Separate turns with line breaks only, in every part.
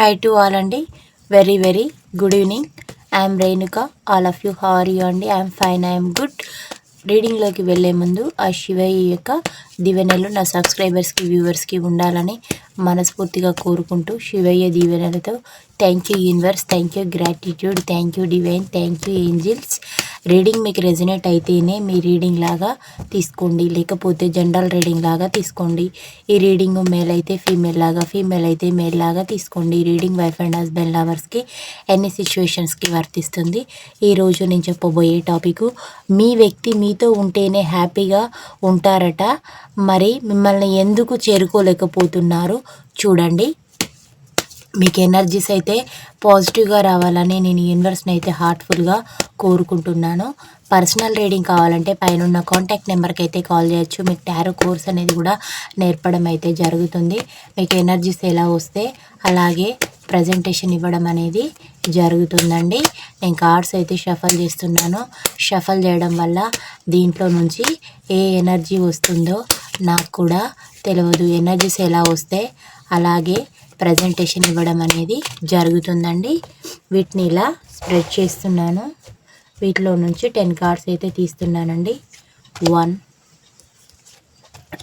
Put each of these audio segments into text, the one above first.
I to all అండి very very good evening I'm Renuka all of you how are you అండి I'm fine I'm good రీడింగ్లోకి వెళ్ళే ముందు ఆ శివయ్య యొక్క దీవెనలు నా సబ్స్క్రైబర్స్కి వ్యూవర్స్కి ఉండాలని మనస్ఫూర్తిగా కోరుకుంటూ శివయ్య దీవెనలతో thank you universe thank you gratitude thank you divine thank you angels reading మీకు రెజినేట్ అయితేనే మీ రీడింగ్ లాగా తీసుకోండి. లేకపోతే జనరల్ రీడింగ్ లాగా తీసుకోండి. ఈ రీడింగ్ మేల్ అయితే ఫీమేల్ లాగా ఫీమేల్ అయితే మేల్ లాగా తీసుకోండి. ఈ రీడింగ్ వైఫ్ అండ్ హస్బెండ్ లవర్స్కి ఎన్ని సిచ్యువేషన్స్కి వర్తిస్తుంది. ఈరోజు నేను చెప్పబోయే టాపిక్ మీ వ్యక్తి మీతో ఉంటేనే హ్యాపీగా ఉంటారట. మరి మిమ్మల్ని ఎందుకు చేరుకోలేకపోతున్నారు? చూడండి. మీకు ఎనర్జీస్ అయితే పాజిటివ్గా రావాలని నేను యూనివర్స్ని అయితే హార్ట్ఫుల్గా కోరుకుంటున్నాను. పర్సనల్ రీడింగ్ కావాలంటే పైన ఉన్న కాంటాక్ట్ నెంబర్కి అయితే కాల్ చేయొచ్చు. మీకు టారో కోర్స్ అనేది కూడా నేర్పడం అయితే జరుగుతుంది. మీకు ఎనర్జీస్ ఎలా వస్తే అలాగే ప్రజెంటేషన్ ఇవ్వడం అనేది జరుగుతుందండి. నేను కార్డ్స్ అయితే షఫల్ చేస్తున్నాను. షఫల్ చేయడం వల్ల దీంట్లో నుంచి ఏ ఎనర్జీ వస్తుందో నాకు కూడా తెలియదు ఎనర్జీస్ ఎలా వస్తే అలాగే ప్రజెంటేషన్ ఇవ్వడం అనేది జరుగుతుందండి. వీటిని ఇలా స్ప్రెడ్ చేస్తున్నాను. వీటిలో నుంచి టెన్ కార్డ్స్ అయితే తీస్తున్నానండి. One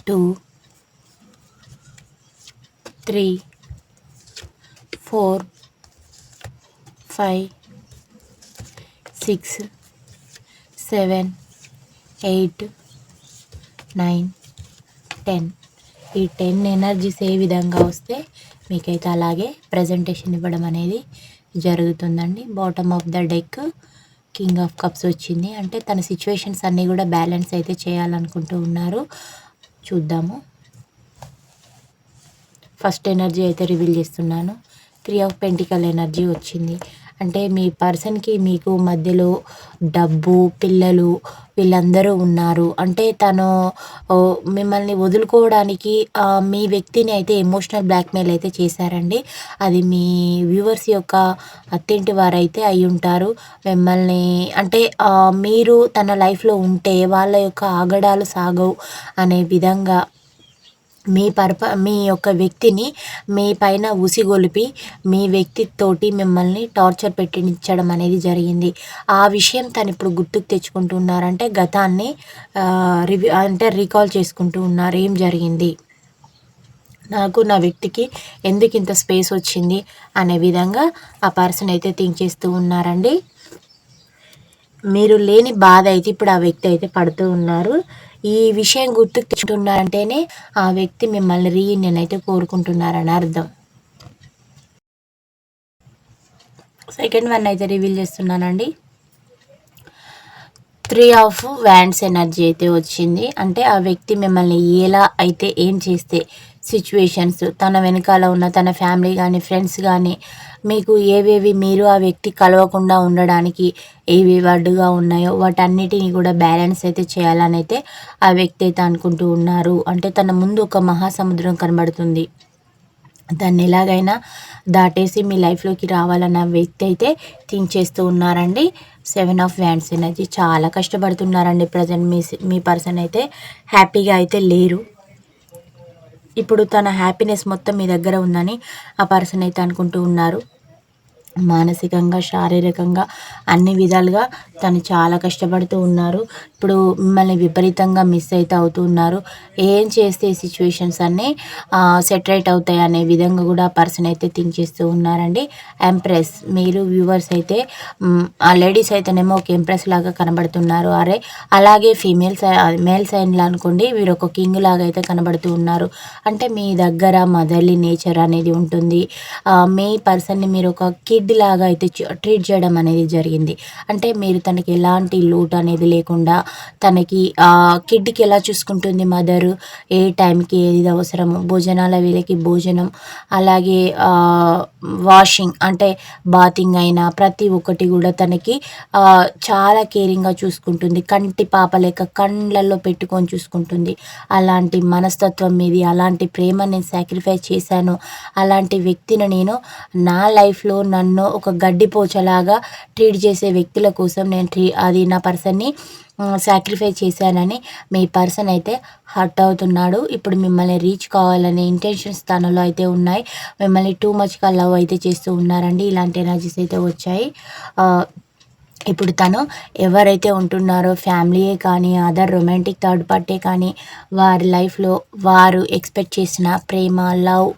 two three four five six seven eight nine ten. ఈ టెన్ ఎనర్జీస్ ఏ విధంగా వస్తే మీకైతే అలాగే ప్రజెంటేషన్ ఇవ్వడం అనేది జరుగుతుందండి. Bottom of the deck king of cups వచ్చింది. అంటే తన సిచ్యువేషన్స్ అన్నీ కూడా బ్యాలెన్స్ అయితే చేయాలనుకుంటూ ఉన్నారు. చూద్దాము. ఫస్ట్ ఎనర్జీ అయితే రివీల్ చేస్తున్నాను. త్రీ ఆఫ్ పెంటికల్ ఎనర్జీ వచ్చింది. అంటే మీ పర్సన్కి మీకు మధ్యలో డబ్బు పిల్లలు వీళ్ళందరూ ఉన్నారు. అంటే తను మిమ్మల్ని వదులుకోవడానికి మీ వ్యక్తిని అయితే ఎమోషనల్ బ్లాక్మెయిల్ అయితే చేశారండి. అది మీ వ్యూవర్స్ యొక్క అత్తింటి వారైతే అయి ఉంటారు. మిమ్మల్ని అంటే మీరు తన లైఫ్లో ఉంటే వాళ్ళ యొక్క ఆగడాలు సాగవు అనే విధంగా మీ పర్ప మీ యొక్క వ్యక్తిని మీ పైన ఉసిగొలిపి మీ వ్యక్తితోటి మిమ్మల్ని టార్చర్ పెట్టించడం అనేది జరిగింది. ఆ విషయం తను ఇప్పుడు గుర్తుకు తెచ్చుకుంటున్నారంటే గతాన్ని రివ్యూ అంటే రీకాల్ చేసుకుంటూ ఉన్నారు. ఏం జరిగింది? నాకు నా వ్యక్తికి ఎందుకు ఇంత స్పేస్ వచ్చింది అనే విధంగా ఆ పర్సన్ అయితే థింక్ చేస్తూ ఉన్నారండి. మీరు లేని బాధ అయితే ఇప్పుడు ఆ వ్యక్తి అయితే పడుతూ ఉన్నారు. ఈ విషయం గుర్తుకు తెచ్చుకుంటున్నారంటేనే ఆ వ్యక్తి మిమ్మల్ని రీయూనియన్ అయితే కోరుకుంటున్నారని అర్థం. సెకండ్ వన్ అయితే రివీల్ చేస్తున్నానండి. త్రీ ఆఫ్ వ్యాండ్స్ ఎనర్జీ అయితే వచ్చింది. అంటే ఆ వ్యక్తి మిమ్మల్ని ఎలా అయితే ఏం చేస్తే సిచ్యువేషన్స్ తన వెనకాల ఉన్న తన ఫ్యామిలీ కానీ ఫ్రెండ్స్ కానీ మీకు ఏవేవి మీరు ఆ వ్యక్తి కలవకుండా ఉండడానికి ఏవి అడ్డుగా ఉన్నాయో వాటన్నిటిని కూడా బ్యాలెన్స్ అయితే చేయాలని అయితే ఆ వ్యక్తి అయితే అనుకుంటూ ఉన్నారు. అంటే తన ముందు ఒక మహాసముద్రం కనబడుతుంది. దాన్ని ఎలాగైనా దాటేసి మీ లైఫ్లోకి రావాలన్న వ్యక్తి అయితే థింక్ చేస్తూ ఉన్నారండి. Seven of wands energy. చాలా కష్టపడుతున్నారండి ప్రజెంట్ మీ మీ పర్సన్ అయితే హ్యాపీగా అయితే లేరు. ఇప్పుడు తన హ్యాపీనెస్ మొత్తం మీ దగ్గర ఉందని ఆ పర్సన్ అయితే అనుకుంటూ ఉన్నారు. మానసికంగా శారీరకంగా అన్ని విధాలుగా తను చాలా కష్టపడుతూ ఉన్నారు. ఇప్పుడు మిమ్మల్ని విపరీతంగా మిస్ అయితే అవుతూ ఉన్నారు. ఏం చేస్తే సిచ్యువేషన్స్ అన్నీ సెటరేట్ అవుతాయి అనే విధంగా కూడా పర్సన్ అయితే థింక్ చేస్తూ ఉన్నారండి. ఎంప్రెస్ మీరు వ్యూవర్స్ అయితే ఆ లేడీస్ అయితేనేమో ఒక ఎంప్రెస్ లాగా కనబడుతున్నారు. అరే అలాగే ఫీమేల్స్ మేల్ అయినలా అనుకోండి వీరు ఒక కింగ్ లాగా అయితే కనబడుతూ ఉన్నారు. అంటే మీ దగ్గర మదర్లీ నేచర్ అనేది ఉంటుంది. మీ పర్సన్ని మీరు ఒక కిడ్ కిడ్ అయితే ట్రీట్ చేయడం అనేది జరిగింది. అంటే మీరు తనకి ఎలాంటి లోటు అనేది లేకుండా తనకి కిడ్కి ఎలా చూసుకుంటుంది మదరు? ఏ టైంకి ఏది అవసరము? భోజనాల వీళ్ళకి భోజనం అలాగే వాషింగ్ అంటే బాతింగ్ అయినా ప్రతి ఒక్కటి కూడా తనకి చాలా కేరింగ్గా చూసుకుంటుంది. కంటి పాప లేక కండ్లలో పెట్టుకొని చూసుకుంటుంది. అలాంటి మనస్తత్వం మీది అలాంటి ప్రేమ నేను సాక్రిఫైస్ చేశాను. అలాంటి వ్యక్తిని నేను నా లైఫ్లో నన్ను ఒక గడ్డిపోచలాగా ట్రీట్ చేసే వ్యక్తుల కోసం నేను ట్రీ అది నా పర్సన్ని సాక్రిఫై చేశానని మీ పర్సన్ అయితే హర్ట్ అవుతున్నాడు. ఇప్పుడు మిమ్మల్ని రీచ్ కావాలనే ఇంటెన్షన్స్ తనలో అయితే ఉన్నాయి. మిమ్మల్ని టూ మచ్గా లవ్ అయితే చేస్తూ ఉన్నారండి. ఇలాంటి ఎనర్జీస్ అయితే వచ్చాయి. ఇప్పుడు తను ఎవరైతే ఉంటున్నారో ఫ్యామిలీయే కానీ అదర్ రొమాంటిక్ థర్డ్ పార్టీ కానీ వారి లైఫ్లో వారు ఎక్స్పెక్ట్ చేసిన ప్రేమ లవ్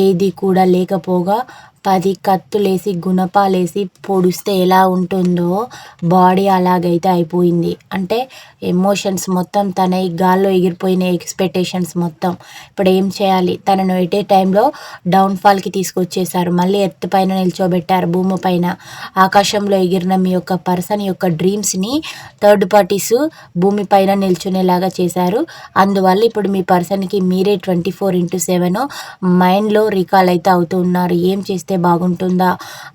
ఏది కూడా లేకపోగా పది కత్తులేసి గుణపాలేసి పొడిస్తే ఎలా ఉంటుందో బాడీ అలాగైతే అయిపోయింది. అంటే ఎమోషన్స్ మొత్తం తన గాల్లో ఎగిరిపోయిన ఎక్స్పెక్టేషన్స్ మొత్తం. ఇప్పుడు ఏం చేయాలి? తనను ఎటే టైంలో డౌన్ఫాల్కి తీసుకొచ్చేసారు మళ్ళీ ఎత్తు పైన నిల్చోబెట్టారు భూమి పైన. ఆకాశంలో ఎగిరిన మీ యొక్క పర్సన్ యొక్క డ్రీమ్స్ని థర్డ్ పార్టీస్ భూమి పైన నిల్చునేలాగా చేశారు. అందువల్ల ఇప్పుడు మీ పర్సన్కి మీరే ట్వంటీ ఫోర్ ఇంటూ సెవెన్ మైండ్లో రికాల్ అయితే అవుతూ ఉన్నారు. ఏం చేస్తే బాగుంటుందా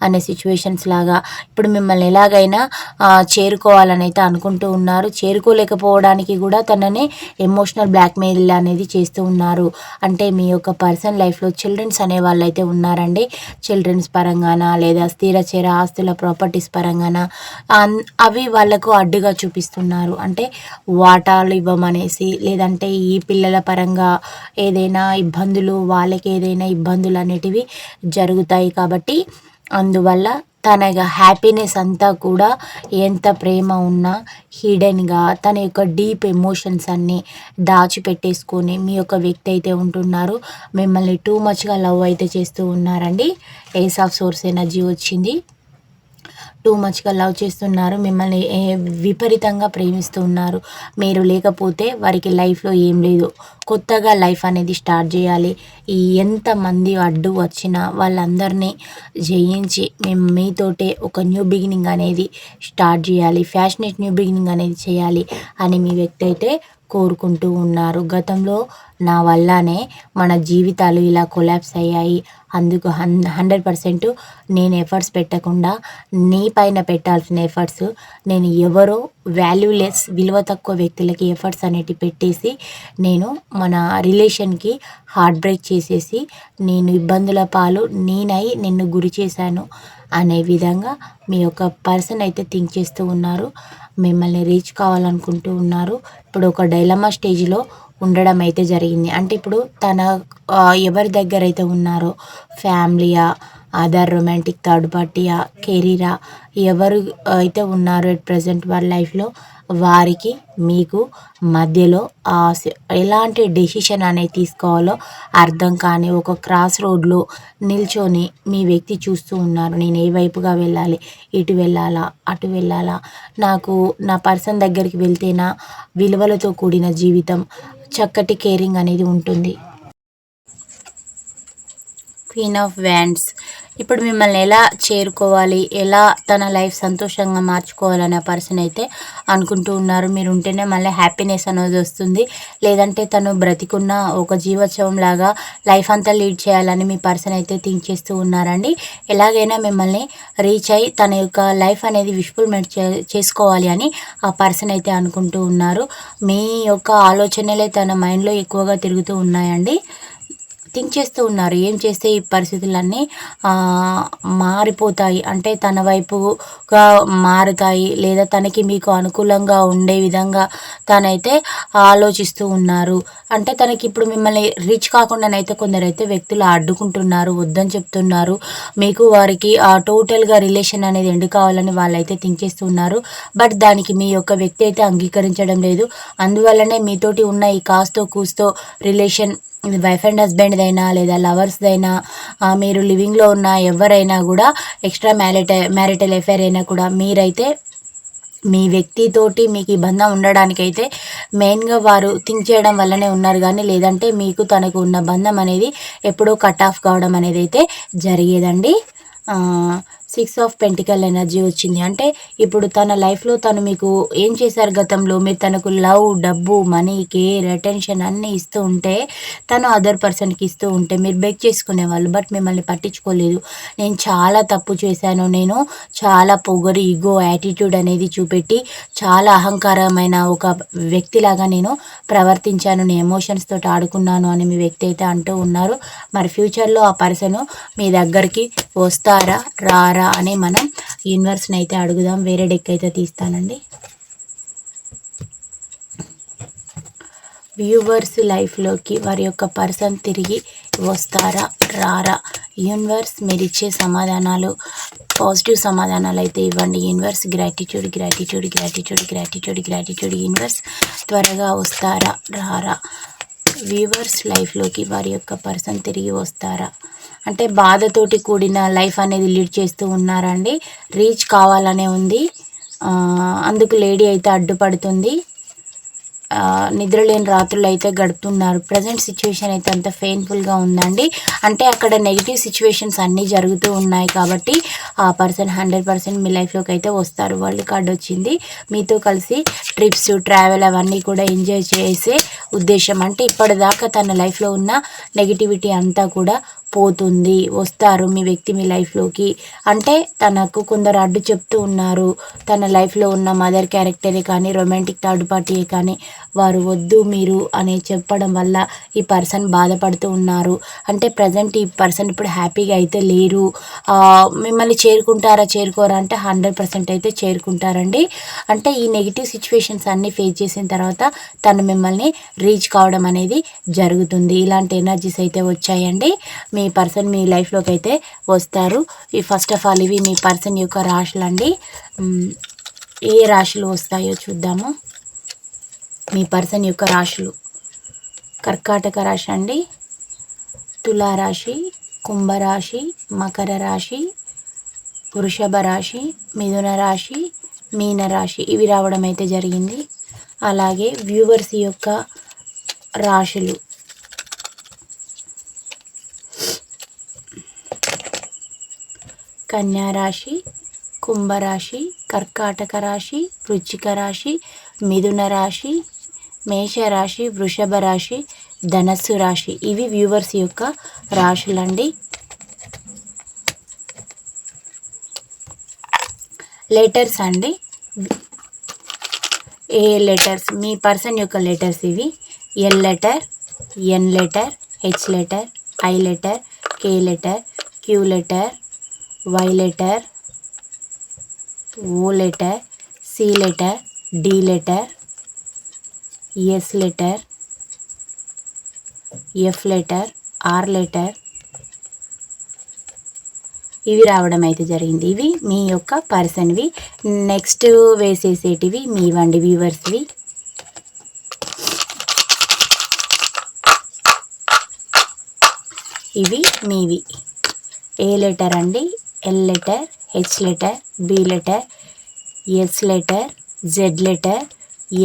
అనే సిచ్యువేషన్స్ లాగా. ఇప్పుడు మిమ్మల్ని ఎలాగైనా చేరుకోవాలని అయితే అనుకుంటూ ఉన్నారు. చేరుకోలేకపోవడానికి కూడా తనని ఎమోషనల్ బ్లాక్మెయిల్ అనేది చేస్తూ ఉన్నారు. అంటే మీ యొక్క పర్సన్ లైఫ్లో చిల్డ్రన్స్ అనే వాళ్ళు అయితే ఉన్నారండి. చిల్డ్రన్స్ పరంగాన లేదా స్థిర చీర ఆస్తుల ప్రాపర్టీస్ పరంగాన అవి వాళ్ళకు అడ్డుగా చూపిస్తున్నారు. అంటే వాటాలు ఇవ్వమనేసి లేదంటే ఈ పిల్లల పరంగా ఏదైనా ఇబ్బందులు వాళ్ళకి ఏదైనా ఇబ్బందులు అనేటివి జరుగుతాయి. కాబట్టి అందువల్ల తన హ్యాపీనెస్ అంతా కూడా ఎంత ప్రేమ ఉన్నా హిడెన్గా తన యొక్క డీప్ ఎమోషన్స్ అన్నీ దాచిపెట్టేసుకొని మీ యొక్క వ్యక్తి అయితే ఉంటున్నారు మిమ్మల్ని టూ మచ్గా లవ్ అయితే చేస్తూ ఉన్నారండి. ఏస్ ఆఫ్ సోర్స్ ఎనర్జీ వచ్చింది. టూ మచ్గా లవ్ చేస్తున్నారు. మిమ్మల్ని విపరీతంగా ప్రేమిస్తూ ఉన్నారు. మీరు లేకపోతే వారికి లైఫ్లో ఏం లేదు. కొత్తగా లైఫ్ అనేది స్టార్ట్ చేయాలి. ఈ ఎంతమంది అడ్డు వచ్చినా వాళ్ళందరినీ జయించి మేము మీతోటే ఒక న్యూ బిగినింగ్ అనేది స్టార్ట్ చేయాలి. ఫ్యాషనేట్ న్యూ బిగినింగ్ అనేది చేయాలి అని మీ వ్యక్తి అయితే కోరుకుంటూ ఉన్నారు. గతంలో నా వల్లనే మన జీవితాలు ఇలా కొలాప్స్ అయ్యాయి. అందుకు హన్ హండ్రెడ్ పర్సెంట్ నేను ఎఫర్ట్స్ పెట్టకుండా నీ పైన పెట్టాల్సిన ఎఫర్ట్స్ నేను ఎవరో వాల్యూలెస్ విలువ తక్కువ వ్యక్తులకి ఎఫర్ట్స్ అనేటివి పెట్టేసి నేను మన రిలేషన్కి హార్ట్ బ్రేక్ చేసేసి నేను ఇబ్బందుల పాలు నేనై నిన్ను గురి చేశాను అనే విధంగా మీ యొక్క పర్సన్ అయితే థింక్ చేస్తూ ఉన్నారు. మిమ్మల్ని రీచ్ కావాలనుకుంటూ ఉన్నారు. ఇప్పుడు ఒక డైలమా స్టేజ్లో ఉండడం అయితే జరిగింది. అంటే ఇప్పుడు తన ఎవరి దగ్గర అయితే ఉన్నారో ఫ్యామిలీయా అదర్ రొమాంటిక్ థర్డ్ పార్టీయా కెరీరా ఎవరు అయితే ఉన్నారో ఎట్ ప్రజెంట్ వాళ్ళ లైఫ్లో వారికి మీకు మధ్యలో ఎలాంటి డెసిషన్ అనేది తీసుకోవాలో అర్థం కాని ఒక క్రాస్ రోడ్లో నిల్చొని మీ వ్యక్తి చూస్తూ ఉన్నారు. నేను ఏ వైపుగా వెళ్ళాలి? ఇటు వెళ్ళాలా? అటు వెళ్ళాలా? నాకు నా పర్సన్ దగ్గరికి వెళ్తేనా విలువలతో కూడిన జీవితం చక్కటి కేరింగ్ అనేది ఉంటుంది. క్వీన్ ఆఫ్ వ్యాండ్స్ ఇప్పుడు మిమ్మల్ని ఎలా చేరుకోవాలి? ఎలా తన లైఫ్ సంతోషంగా మార్చుకోవాలనే పర్సన్ అయితే అనుకుంటూ ఉన్నారు. మీరు ఉంటేనే మళ్ళీ హ్యాపీనెస్ అనేది వస్తుంది. లేదంటే తను బ్రతికున్న ఒక జీవోత్సవం లాగా లైఫ్ అంతా లీడ్ చేయాలని మీ పర్సన్ అయితే థింక్ చేస్తూ ఉన్నారండి. ఎలాగైనా మిమ్మల్ని రీచ్ అయ్యి తన యొక్క లైఫ్ అనేది విష్ఫుల్మెంట్ చే చేసుకోవాలి అని ఆ పర్సన్ అయితే అనుకుంటూ ఉన్నారు. మీ యొక్క ఆలోచనలే తన మైండ్లో ఎక్కువగా తిరుగుతూ ఉన్నాయండి. థింక్ చేస్తూ ఉన్నారు. ఏం చేస్తే ఈ పరిస్థితులన్నీ మారిపోతాయి. అంటే తన వైపుగా మారుతాయి. లేదా తనకి మీకు అనుకూలంగా ఉండే విధంగా తనైతే ఆలోచిస్తూ ఉన్నారు. అంటే తనకి ఇప్పుడు మిమ్మల్ని రీచ్ కాకుండానైతే కొందరైతే వ్యక్తులు అడ్డుకుంటున్నారు వద్దని చెప్తున్నారు. మీకు వారికి టోటల్గా రిలేషన్ అనేది ఎండు కావాలని వాళ్ళైతే థింక్ చేస్తున్నారు బట్ దానికి మీ యొక్క వ్యక్తి అయితే అంగీకరించడం లేదు. అందువల్లనే మీతోటి ఉన్న ఈ కాస్తో కూస్తో రిలేషన్ వైఫ్ అండ్ హస్బెండ్దైనా లేదా లవర్స్దైనా మీరు లివింగ్లో ఉన్న ఎవరైనా కూడా ఎక్స్ట్రా మ్యారిట మ్యారిటల్ ఎఫైర్ అయినా కూడా మీరైతే మీ వ్యక్తితోటి మీకు ఈ బంధం ఉండడానికైతే మెయిన్గా వారు థింక్ చేయడం వల్లనే ఉన్నారు కానీ లేదంటే మీకు తనకు ఉన్న బంధం అనేది ఎప్పుడో కట్ ఆఫ్ కావడం అనేది అయితే జరిగేదండి. సిక్స్ ఆఫ్ పెంటికల్ ఎనర్జీ వచ్చింది. అంటే ఇప్పుడు తన లైఫ్లో తను మీకు ఏం చేశారు గతంలో? మీరు తనకు లవ్ డబ్బు మనీ కేర్ అటెన్షన్ అన్నీ ఇస్తూ ఉంటే తను అదర్ పర్సన్కి ఇస్తూ ఉంటే మీరు బెక్ చేసుకునేవాళ్ళు బట్ మిమ్మల్ని పట్టించుకోలేదు. నేను చాలా తప్పు చేశాను. నేను చాలా పొగరు ఈగో యాటిట్యూడ్ అనేది చూపెట్టి చాలా అహంకారమైన ఒక వ్యక్తిలాగా నేను ప్రవర్తించాను. నేను ఎమోషన్స్ తోటి ఆడుకున్నాను అని మీ వ్యక్తి అయితే అంటూ ఉన్నారు. మరి ఫ్యూచర్లో ఆ పర్సన్ మీ దగ్గరికి వస్తారా? రారా? ద్వారా అని మనం యూనివర్స్ని అయితే అడుగుదాం. వేరే డెక్ అయితే తీస్తానండి. వ్యూవర్స్ లైఫ్లోకి వారి యొక్క పర్సన్ తిరిగి వస్తారా రారా? యూనివర్స్ మీరు ఇచ్చే సమాధానాలు పాజిటివ్ సమాధానాలు అయితే ఇవ్వండి. Universe gratitude gratitude gratitude gratitude gratitude universe త్వరగా వస్తారా రారా? వ్యూవర్స్ లైఫ్లోకి వారి యొక్క పర్సన్ తిరిగి వస్తారా? అంటే బాధతోటి కూడిన లైఫ్ అనేది లీడ్ చేస్తూ ఉన్నారండి రీచ్ కావాలనే ఉంది. అందుకు లేడీ అయితే అడ్డుపడుతుంది. నిద్రలేని రాత్రులు అయితే గడుపుతున్నారు. ప్రజెంట్ సిచ్యువేషన్ అయితే అంత పెయిన్ఫుల్గా ఉందండి. అంటే అక్కడ నెగిటివ్ సిచ్యువేషన్స్ అన్నీ జరుగుతూ ఉన్నాయి కాబట్టి ఆ పర్సన్ హండ్రెడ్ పర్సెంట్ మీ లైఫ్లోకి అయితే వస్తారు. వరల్డ్ కార్డ్ వచ్చింది. మీతో కలిసి ట్రిప్స్ ట్రావెల్ అవన్నీ కూడా ఎంజాయ్ చేసే ఉద్దేశం. అంటే ఇప్పటిదాకా తన లైఫ్లో ఉన్న నెగిటివిటీ అంతా కూడా పోతుంది వస్తారు మీ వ్యక్తి మీ లైఫ్లోకి. అంటే తనకు కొందరు అడ్డు చెప్తూ ఉన్నారు తన లైఫ్లో ఉన్న మదర్ క్యారెక్టరే కానీ రొమాంటిక్ థర్డ్ పార్టీయే కానీ వారు వద్దు మీరు అని చెప్పడం వల్ల ఈ పర్సన్ బాధపడుతూ ఉన్నారు. అంటే ప్రజెంట్ ఈ పర్సన్ ఇప్పుడు హ్యాపీగా అయితే లేరు. మిమ్మల్ని చేరుకుంటారా చేరుకోరా అంటే హండ్రెడ్ పర్సెంట్ అయితే చేరుకుంటారండి. అంటే ఈ నెగిటివ్ సిచ్యువేషన్స్ అన్నీ ఫేస్ చేసిన తర్వాత తను మిమ్మల్ని రీచ్ కావడం అనేది జరుగుతుంది. ఇలాంటి ఎనర్జీస్ అయితే వచ్చాయండి. మీ మీ పర్సన్ మీ లైఫ్లోకి అయితే వస్తారు. ఈ ఫస్ట్ ఆఫ్ ఆల్ ఇవి మీ పర్సన్ యొక్క రాశులు అండి ఏ రాశులు వస్తాయో చూద్దాము. మీ పర్సన్ యొక్క రాశులు. కర్కాటక రాశి అండి. తులారాశి కుంభరాశి మకర రాశి వృషభ రాశి మిథున రాశి మీనరాశి ఇవి రావడం అయితే జరిగింది. అలాగే వ్యూవర్స్ యొక్క రాశులు. కన్యారాశి కుంభరాశి కర్కాటక రాశి వృచ్చిక రాశి మిథున రాశి మేషరాశి వృషభ రాశి ధనస్సు రాశి ఇవి వ్యూవర్స్ యొక్క రాశులండి. లెటర్స్ అండి. ఏ లెటర్స్? మీ పర్సన్ యొక్క లెటర్స్ ఇవి. L letter N letter H letter I letter K letter Q letter Y letter O letter C letter D letter S letter F letter R letter ఇవి రావడం అయితే జరిగింది. ఇవి మీ యొక్క పర్సన్వి. నెక్స్ట్ వేసేసేటివి మీ వండి వ్యూవర్స్వి. ఇవి మీవి. ఏ లెటర్ అండి? L letter H letter B letter S letter Z letter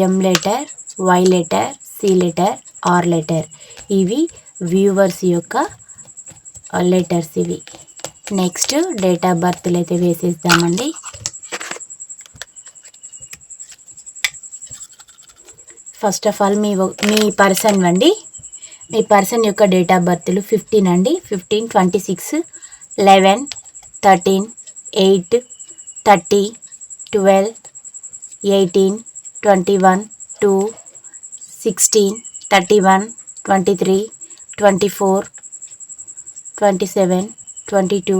M letter Y letter C letter R letter ఇవి వ్యూవర్స్ యొక్క లెటర్స్ ఇవి. నెక్స్ట్ డేట్ ఆఫ్ బర్త్లు అయితే వేసేస్తామండి ఫస్ట్ ఆఫ్ ఆల్ మీ మీ పర్సన్ అండి. మీ పర్సన్ యొక్క డేట్ ఆఫ్ బర్త్లు ఫిఫ్టీన్ అండి. Fifteen twenty six eleven thirteen eight thirty twelve eighteen twenty one two sixteen thirty one twenty three twenty four twenty seven twenty two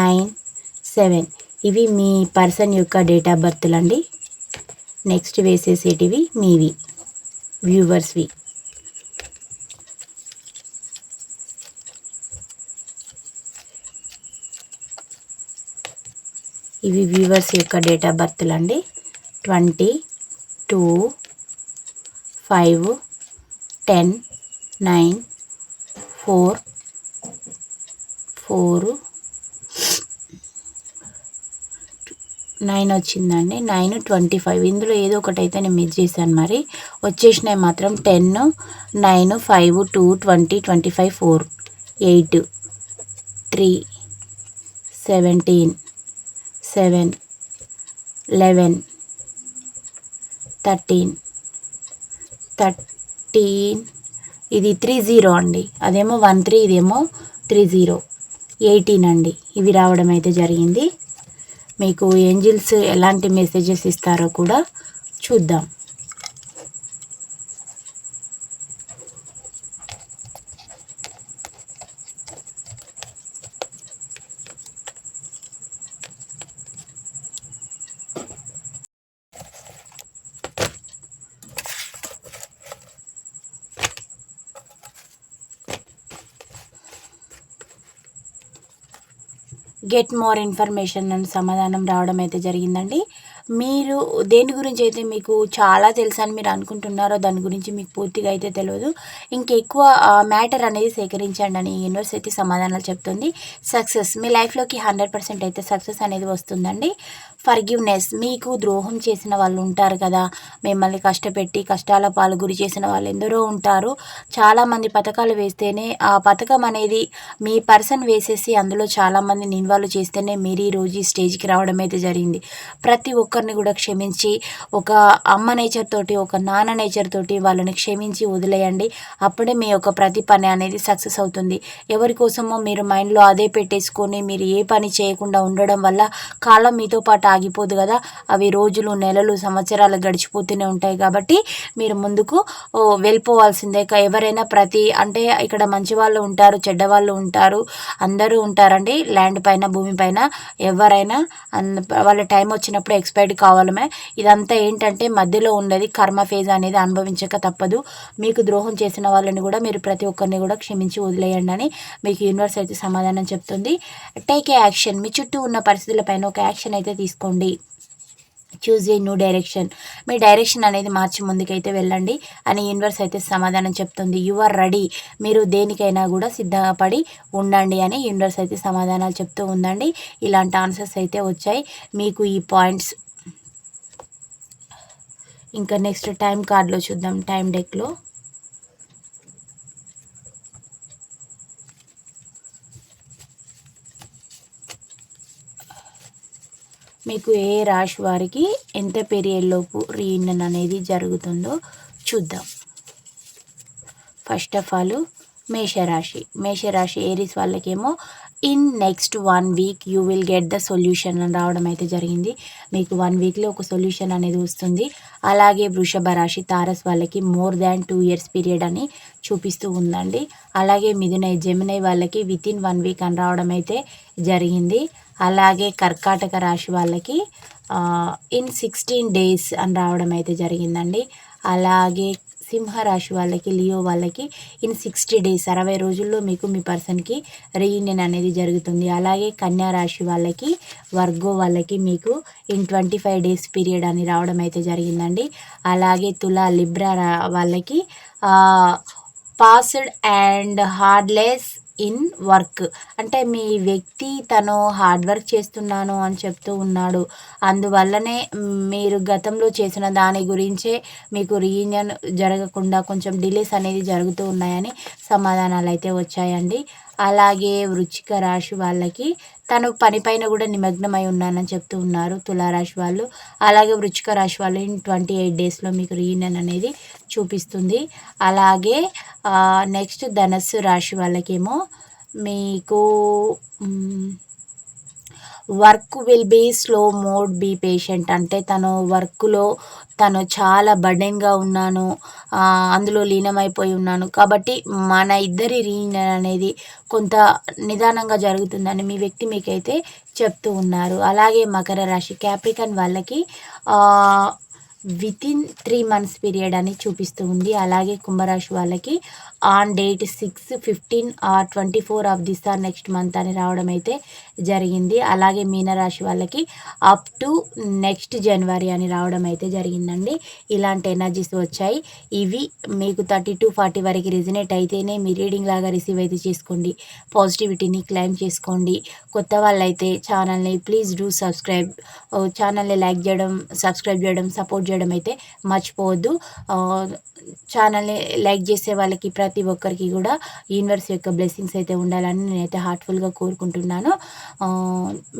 nine seven. ఇవి మీ person యొక్క date of బర్త్లు అండి next వేసేసేటివి మీవి. వ్యూవర్స్వి. ఇవి viewers యొక్క date of బర్త్లు అండి. Twenty two five ten nine four four nine వచ్చిందండి. Nine twenty five. ఇందులో ఏదో ఒకటి అయితే నేను మిస్ చేశాను మరి. వచ్చేసినాయి మాత్రం ten nine five two twenty twenty five four eight three seventeen. Seven eleven thirteen thirteen. ఇది త్రీ జీరో అండి. అదేమో వన్ త్రీ ఇదేమో త్రీ జీరో. ఎయిటీన్ అండి. ఇవి రావడం అయితే జరిగింది. మీకు ఏంజిల్స్ ఎలాంటి మెసేజెస్ ఇస్తారో కూడా చూద్దాం. గెట్ మోర్ ఇన్ఫర్మేషన్ అని సమాధానం రావడం అయితే జరిగిందండి. మీరు దేని గురించి అయితే మీకు చాలా తెలుసు అని మీరు అనుకుంటున్నారో దాని గురించి మీకు పూర్తిగా అయితే తెలియదు. ఇంకెక్కువ మ్యాటర్ అనేది సేకరించండి అని యూనివర్స్ అయితే సమాధానాలు చెప్తుంది. సక్సెస్ మీ లైఫ్లోకి హండ్రెడ్ పర్సెంట్ అయితే సక్సెస్ అనేది వస్తుందండి. ఫర్గివ్నెస్ మీకు ద్రోహం చేసిన వాళ్ళు ఉంటారు కదా. మిమ్మల్ని కష్టపెట్టి కష్టాల పాలు గురి చేసిన వాళ్ళు ఎందరో ఉంటారు. చాలామంది పథకాలు వేస్తేనే ఆ పథకం అనేది మీ పర్సన్ వేసేసి అందులో చాలామందిని ఇన్వాల్వ్ చేస్తేనే మీరు ఈ రోజు ఈ స్టేజ్కి రావడం అయితే జరిగింది. ప్రతి ఒక్కరిని కూడా క్షమించి ఒక అమ్మ నేచర్ తోటి ఒక నాన్న నేచర్ తోటి వాళ్ళని క్షమించి వదిలేయండి. అప్పుడే మీ యొక్క ప్రతి పని అనేది సక్సెస్ అవుతుంది. ఎవరి కోసమో మీరు మైండ్లో అదే పెట్టేసుకొని మీరు ఏ పని చేయకుండా ఉండడం వల్ల కాలం మీతో పాటు ఆగిపోదు కదా. అవి రోజులు నెలలు సంవత్సరాలు గడిచిపోతూనే ఉంటాయి కాబట్టి మీరు ముందుకు వెళ్ళిపోవాల్సిందే. ఎవరైనా ప్రతి అంటే ఇక్కడ మంచి వాళ్ళు ఉంటారు చెడ్డ వాళ్ళు ఉంటారు అందరూ ఉంటారండి. ల్యాండ్ పైన భూమి పైన ఎవరైనా వాళ్ళ టైం వచ్చినప్పుడు ఎక్స్పైర్డ్ కావాలమే. ఇదంతా ఏంటంటే మధ్యలో ఉన్నది కర్మ ఫేజ్ అనేది అనుభవించక తప్పదు. మీకు ద్రోహం చేసిన వాళ్ళని కూడా మీరు ప్రతి ఒక్కరిని కూడా క్షమించి వదిలేయండి అని మీకు యూనివర్స్ అయితే సమాధానం చెప్తుంది. Take a action. మీ చుట్టూ ఉన్న పరిస్థితులపైన ఒక యాక్షన్ అయితే చేసుకోండి. చూజ్ ఏ న్యూ డైరెక్షన్ మీ డైరెక్షన్ అనేది మార్చి ముందుకైతే వెళ్ళండి. అని యూనివర్స్ అయితే సమాధానం చెప్తుంది. యు ఆర్ రెడీ మీరు దేనికైనా కూడా సిద్ధపడి ఉండండి అని యూనివర్స్ అయితే సమాధానాలు చెప్తూ ఉందండి. ఇలాంటి ఆన్సర్స్ అయితే వచ్చాయి. మీకు ఈ పాయింట్స్ ఇంకా నెక్స్ట్ టైం కార్డులో చూద్దాం. టైం డెక్లో మీకు ఏ రాశి వారికి ఎంత పీరియడ్లోపు రీయూనియన్ అనేది జరుగుతుందో చూద్దాం. ఫస్ట్ ఆఫ్ ఆల్ మేషరాశి. మేషరాశి ఏరిస్ వాళ్ళకేమో in next one week you will get the solution అని రావడం అయితే జరిగింది. మీకు వన్ వీక్లో ఒక సొల్యూషన్ అనేది వస్తుంది. అలాగే వృషభ రాశి తారస్ వాళ్ళకి more than two years period అని చూపిస్తూ ఉందండి. అలాగే మిథున జమినై వాళ్ళకి విత్ ఇన్ వన్ వీక్ అని రావడం అయితే జరిగింది. అలాగే కర్కాటక రాశి వాళ్ళకి ఇన్ సిక్స్టీన్ డేస్ అని రావడం అయితే జరిగిందండి. అలాగే సింహరాశి వాళ్ళకి లియో వాళ్ళకి ఇన్ సిక్స్టీ డేస్ అరవై రోజుల్లో మీకు మీ పర్సన్కి రీయూనియన్ అనేది జరుగుతుంది. అలాగే కన్యా రాశి వాళ్ళకి వర్గో వాళ్ళకి మీకు in twenty five days period అని రావడం అయితే జరిగిందండి. అలాగే తులా లిబ్రా వాళ్ళకి passed and hurdles in work. అంటే మీ వ్యక్తి తను హార్డ్ వర్క్ చేస్తున్నాను అని చెప్తూ ఉన్నాడు. అందువల్లనే మీరు గతంలో చేసిన దాని గురించే మీకు రీయూనియన్ జరగకుండా కొంచెం డిలేస్ అనేది జరుగుతూ ఉన్నాయని సమాధానాలు అయితే వచ్చాయండి. అలాగే వృచ్చిక రాశి వాళ్ళకి తను పనిపైన కూడా నిమగ్నమై ఉన్నానని చెప్తూ ఉన్నారు తులారాశి వాళ్ళు. అలాగే వృచ్చిక రాశి వాళ్ళు ఇన్ ట్వంటీ ఎయిట్ డేస్లో మీకు రీయూనియన్ అనేది చూపిస్తుంది. అలాగే నెక్స్ట్ ధనస్సు రాశి వాళ్ళకేమో మీకు work will be slow mode be patient అంటే తను వర్క్లో తను చాలా బర్డెన్గా ఉన్నాను. అందులో లీనమైపోయి ఉన్నాను. కాబట్టి మన ఇద్దరి రీయూనియన్ అనేది కొంత నిదానంగా జరుగుతుందని మీ వ్యక్తి మీకైతే చెప్తూ ఉన్నారు. అలాగే మకర రాశి క్యాప్రికన్ వాళ్ళకి వితిన్ త్రీ మంత్స్ పీరియడ్ అని చూపిస్తూ ఉంది. అలాగే కుంభరాశి వాళ్ళకి on date six fifteen or twenty four of this or next month అని రావడం అయితే జరిగింది. అలాగే మీనరాశి వాళ్ళకి అప్ టు నెక్స్ట్ జనవరి అని రావడం అయితే జరిగిందండి. ఇలాంటి ఎనర్జీస్ వచ్చాయి. ఇవి మీకు థర్టీ టు ఫార్టీ వరకు రిజనేట్ అయితేనే మీ రీడింగ్ లాగా రిసీవ్ అయితే చేసుకోండి. పాజిటివిటీని క్లైమ్ చేసుకోండి. కొత్త వాళ్ళైతే ఛానల్ని ప్లీజ్ డూ సబ్స్క్రైబ్ ఛానల్ని లైక్ చేయడం సబ్స్క్రైబ్ చేయడం సపోర్ట్ చేయడం అయితే మర్చిపోవద్దు. ఛానల్ని లైక్ చేసే వాళ్ళకి ప్రతి ఒక్కరికి కూడా యూనివర్స్ యొక్క బ్లెస్సింగ్స్ అయితే ఉండాలని నేనైతే హార్ట్ఫుల్గా కోరుకుంటున్నాను.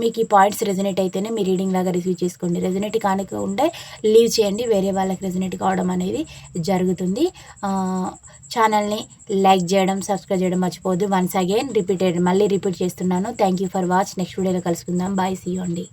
మీకు ఈ పాయింట్స్ రెజనేట్ అయితేనే మీ రీడింగ్ లాగా రిసీవ్ చేసుకోండి. రెజనేట్ కానికుంటే లీవ్ చేయండి. వేరే వాళ్ళకి రెజనేట్ కావడం అనేది జరుగుతుంది. ఛానల్ని లైక్ చేయడం సబ్స్క్రైబ్ చేయడం మర్చిపోవద్దు. వన్స్ అగైన్ రిపీటెడ్ మళ్ళీ రిపీట్ చేస్తున్నాను. Thank you for watch next వీడియోలో కలుసుకుందాం. బాయ్ సీ అండి.